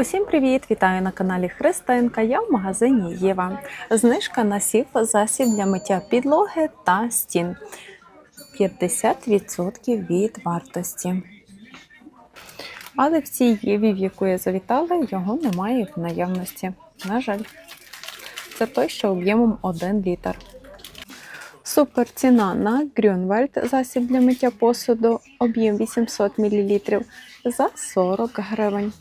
Усім привіт! Вітаю на каналі Христинка. Я в магазині Єва. Знижка на сів засіб для миття підлоги та стін. 50% від вартості. Але в цій Єві, в яку я завітала, його немає в наявності. На жаль, це той, що об'ємом 1 літр. Супер ціна на Грюнвальд засіб для миття посуду, об'єм 800 мл за 40 гривень.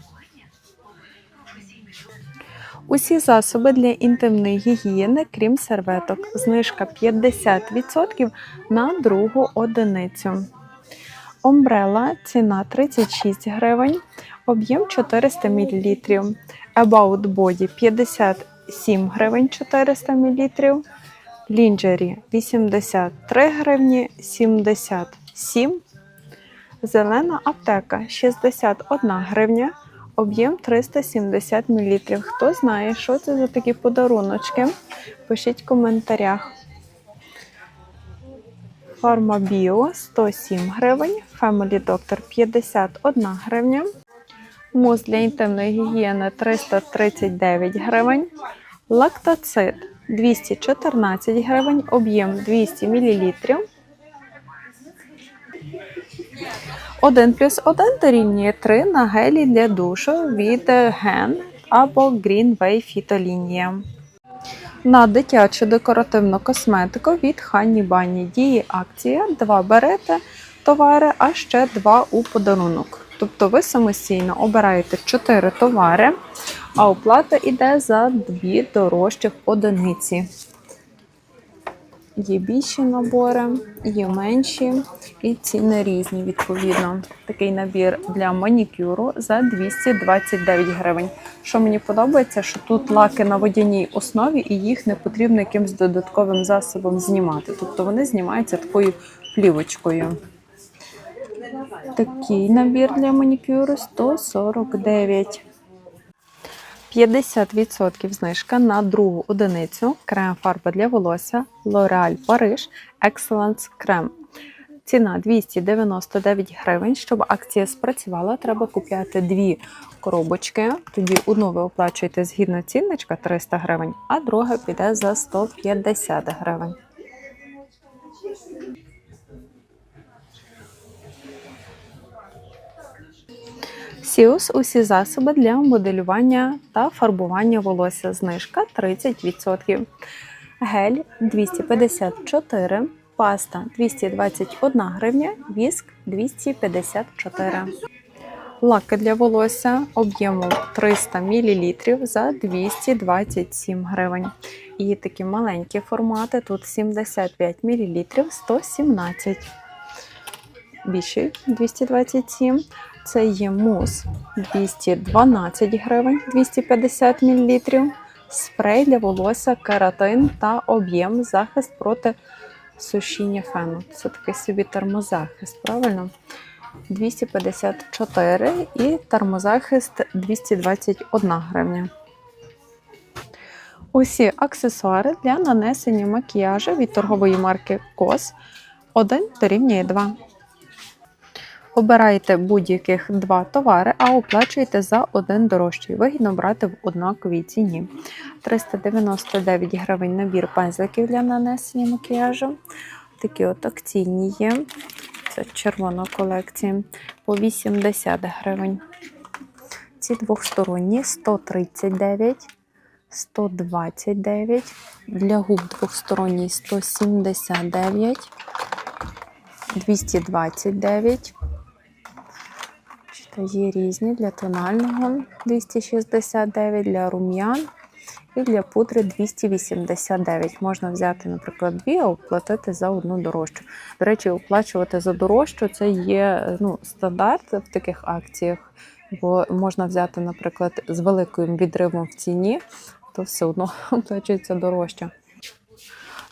Усі засоби для інтимної гігієни, крім серветок. Знижка 50% на другу одиницю. Омбрела ціна 36 гривень, об'єм 400 мл. About Body 57 гривень 400 мл. Лінджері 83 гривні 77. Зелена аптека 61 гривня, об'єм 370 мл. Хто знає, що це за такі подаруночки? Пишіть в коментарях. Фармабіо 107 гривень, Family Doctor 51 гривня. Мус для інтимної гігієни 339 гривень. Лактоцит 214 гривень, об'єм 200 мл. 1 плюс 1 дорівнює 3 на гелі для душу від Gen або Greenway фітолінія. На дитячу декоративну косметику від Хані Бані діє акція 2 берете товари, а ще 2 у подарунок. Тобто ви самостійно обираєте 4 товари, а оплата йде за 2 дорожчих одиниці. Є більші набори, є менші і ціни різні, відповідно. Такий набір для манікюру за 229 гривень. Що мені подобається, що тут лаки на водяній основі і їх не потрібно якимось додатковим засобом знімати. Тобто вони знімаються такою плівочкою. Такий набір для манікюру 149. 50% знижка на другу одиницю крем фарба для волосся L'Oreal Paris Excellence Creme. Ціна 299 гривень. Щоб акція спрацювала, треба купляти дві коробочки. Тоді одну ви оплачуєте згідно цінничка 300 гривень, а друга піде за 150 гривень. Сіус усі засоби для моделювання та фарбування волосся. Знижка 30%. Гель 254, паста 221 гривня, віск 254. Лаки для волосся об'ємом 300 мл за 227 гривень. І такі маленькі формати, тут 75 мл 117 більший 227. Це є мус 212 гривень 250 мл. Спрей для волосся, кератин та об'єм захист проти сушіння фену. Це такий собі термозахист, правильно? 254 і термозахист 221 гривня. Усі аксесуари для нанесення макіяжу від торгової марки COS 1 дорівнює 2. Обирайте будь-яких два товари, а оплачуєте за один дорожчий. Вигідно брати в однаковій ціні. 399 гривень набір пензликів для нанесення макіяжу. Такі от акційні є. Це червона колекція. По 80 гривень. Ці двохсторонні 139, 129. Для губ двохсторонній 179, 229. Є різні для тонального 269, для рум'ян і для пудри 289. Можна взяти, наприклад, дві, а оплатити за одну дорожчу. До речі, оплачувати за дорожчу це є ну, стандарт в таких акціях, бо можна взяти, наприклад, з великим відривом в ціні, то все одно оплачується дорожче.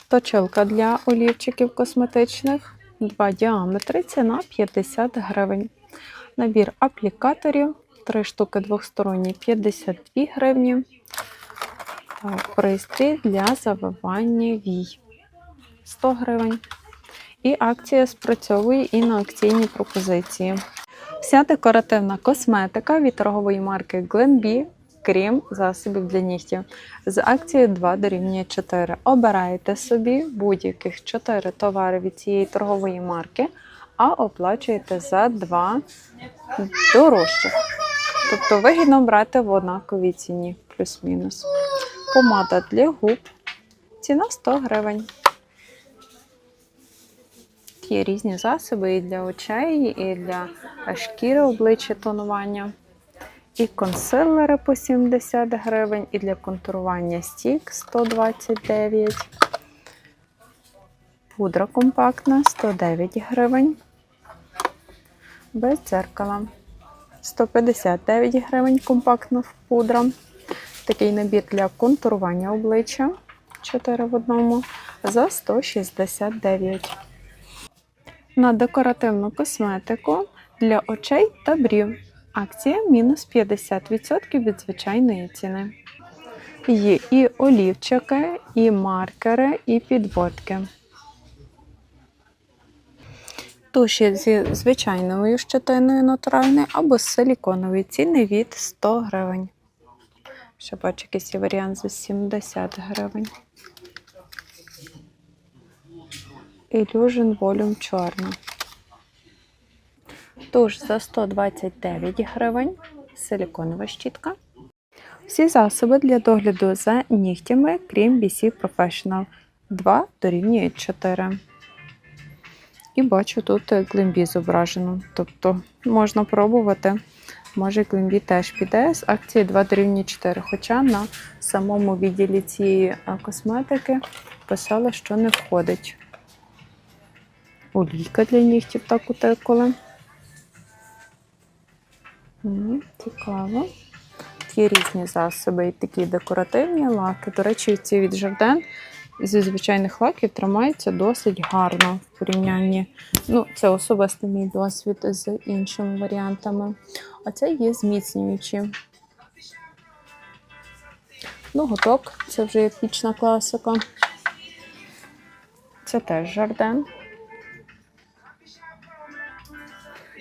Точилка для олівчиків косметичних, два діаметри, ціна 50 гривень. Набір аплікаторів, 3 штуки двохсторонні 52 гривні. Так, Пристрій для завивання вій 100 гривень. І акція спрацьовує і на акційні пропозиції. Вся декоративна косметика від торгової марки Glenbee, крім засобів для нігтів. З акцією 2 дорівнює 4. Обираєте собі будь-яких 4 товари від цієї торгової марки, а оплачуєте за 2 дорожчих. Тобто вигідно брати в однаковій ціні, плюс-мінус. Помада для губ. Ціна 100 гривень. Є різні засоби і для очей, і для шкіри обличчя тонування. І консилери по 70 гривень, і для контурування стік 129. Пудра компактна 109 гривень. Без дзеркала. 159 гривень компактна пудра. Такий набір для контурування обличчя 4 в одному за 169. На декоративну косметику для очей та брів. Акція мінус 50% від звичайної ціни. Є і олівчики, і маркери, і підводки. Туші зі звичайною щетиною натуральною або з силіконовою ціни від 100 гривень. Ще бачу якийсь є варіант за 70 гривень. Illusion Volume чорна. Туш за 129 гривень. Силіконова щітка. Всі засоби для догляду за нігтями, крім BC Professional. 2 дорівнює 4. І бачу тут глимбі зображено. Тобто можна пробувати. Може, глимбі теж піде з акції 2 дорівнює 4. Хоча на самому відділі цієї косметики писали, що не входить. Олійка для нігтів так утеколи. М, Цікаво. Є різні засоби, і такі декоративні лаки. До речі, ці від Жарден зі звичайних лаків тримаються досить гарно в порівнянні. Ну, це особистий мій досвід з іншими варіантами. А це є зміцнюючі. Ну, готок, це вже епічна класика. Це теж Жарден.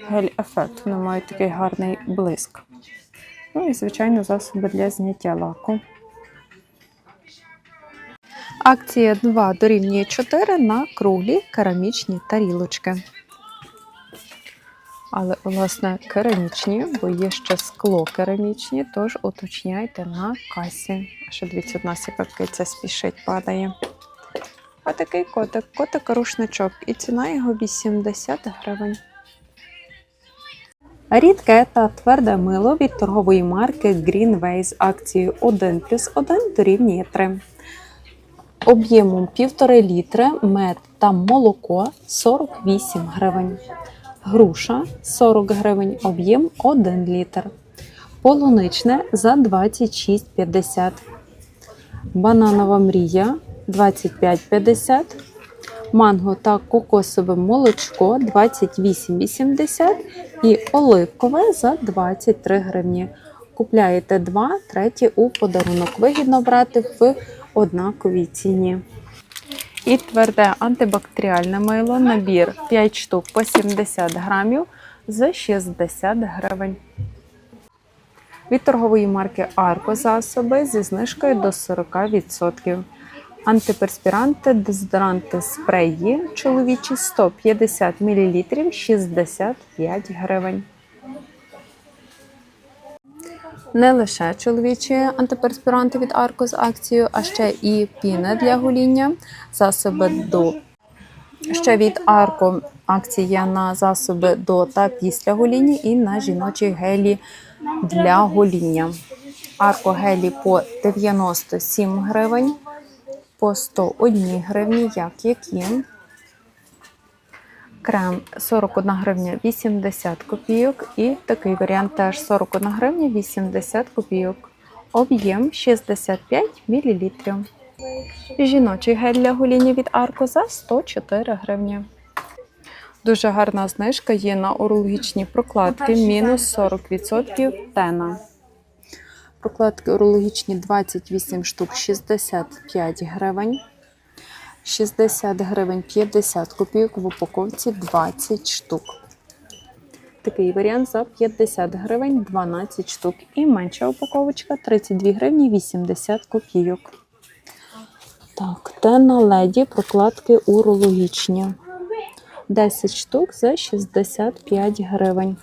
Гель-ефект. Вони мають такий гарний блиск. Ну і, звичайно, засоби для зняття лаку. Акція 2 дорівнює 4 на круглі керамічні тарілочки. Але, власне, керамічні, бо є ще скло керамічні, тож уточняйте на касі. Ще дивіться, у нас яка киця спішить, падає. А такий котик, котик-рушничок, і ціна його 80 гривень. Рідке та тверде мило від торгової марки Greenway з акцією 1 плюс 1 дорівнює 3. Об'ємом 1,5 літри мед та молоко 48 гривень. Груша 40 гривень, об'єм 1 літр. Полуничне за 26,50. Бананова мрія 25,50. Манго та кокосове молочко 28,80 і оливкове за 23 гривні. Купляєте 2, треті у подарунок. Вигідно брати в однаковій ціні. І тверде антибактеріальне мило, набір 5 штук по 70 грамів за 60 гривень. Від торгової марки Арко засоби зі знижкою до 40%. Антиперспіранти, дезодоранти спреї чоловічі 150 мл 65 гривень. Не лише чоловічі антиперспіранти від Арко з акцією, а ще і піни для гоління, засоби до ще від Арко акція на засоби до та після гоління і на жіночі гелі для гоління. Арко гелі по 97 гривень, по 101 гривні, як які. Крем 41 гривня 80 копійок і такий варіант теж 41 гривня 80 копійок. Об'єм 65 мл. Жіночий гель для гоління від Арко за 104 гривні. Дуже гарна знижка є на урологічні прокладки, мінус 40% тена. Прокладки урологічні 28 штук 65 гривень. 60 гривень 50 копійок в упаковці 20 штук. Такий варіант за 50 гривень 12 штук. І менша упаковочка 32 гривні 80 копійок. Так, те на леді прокладки урологічні. 10 штук за 65 гривень.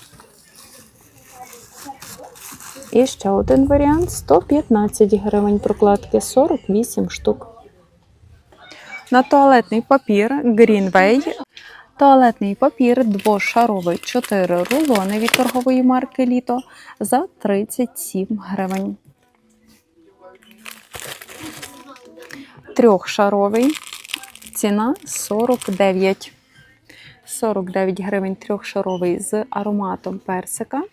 І ще один варіант 115 гривень прокладки 48 штук. На туалетний папір Greenway. Туалетний папір двошаровий 4 рулони від торгової марки Літо за 37 гривень. Трьохшаровий ціна 49. 49 гривень трьохшаровий з ароматом персика.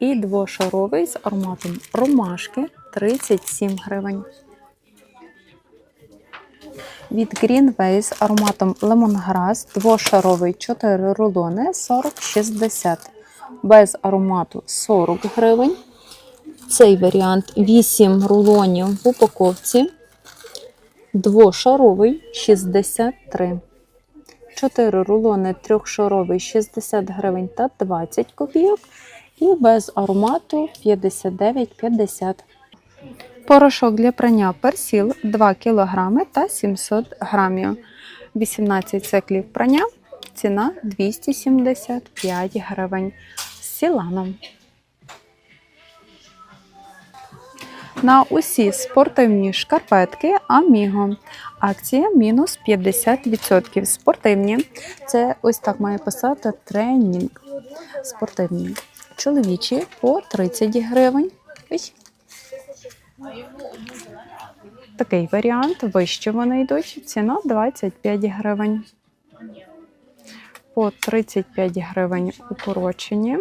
І двошаровий з ароматом ромашки 37 гривень. Від Greenway з ароматом лемонграс двошаровий 4 рулони 40-60. Без аромату 40 гривень. Цей варіант 8 рулонів в упаковці. Двошаровий 63. 4 рулони трьохшаровий 60 гривень та 20 копійок. І без аромату 59,50. Порошок для прання персіл 2 кг та 700 грамів. 18 циклів прання. Ціна 275 гривень з сіланом. На усі спортивні шкарпетки Аміго. Акція мінус 50%. Спортивні. Це ось так має писати тренінг. Спортивні. Чоловічі по 30 гривень. Ой. Такий варіант. Вище вони йдуть. Ціна 25 гривень. По 35 гривень укорочені.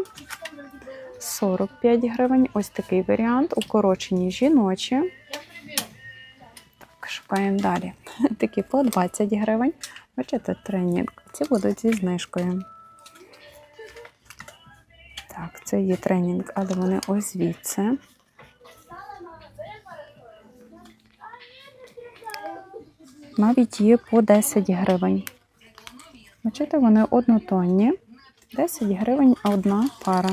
45 гривень. Ось такий варіант. Укорочені жіночі. Так, шукаємо далі. Такі по 20 гривень. Бачите, тренінг. Ці будуть зі знижкою. Так, це є тренінг, але вони ось звідси. Навіть є по 10 гривень. Бачите, вони однотонні. 10 гривень одна пара.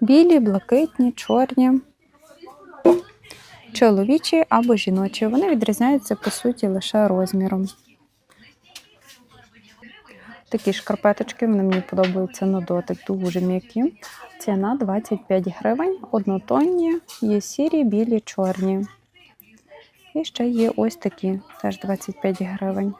Білі, блакитні, чорні, чоловічі або жіночі. Вони відрізняються по суті лише розміром. Такі шкарпеточки вони мені подобаються на дотик, дуже м'які. Ціна 25 гривень, однотонні, є сірі, білі, чорні. І ще є ось такі, теж 25 гривень.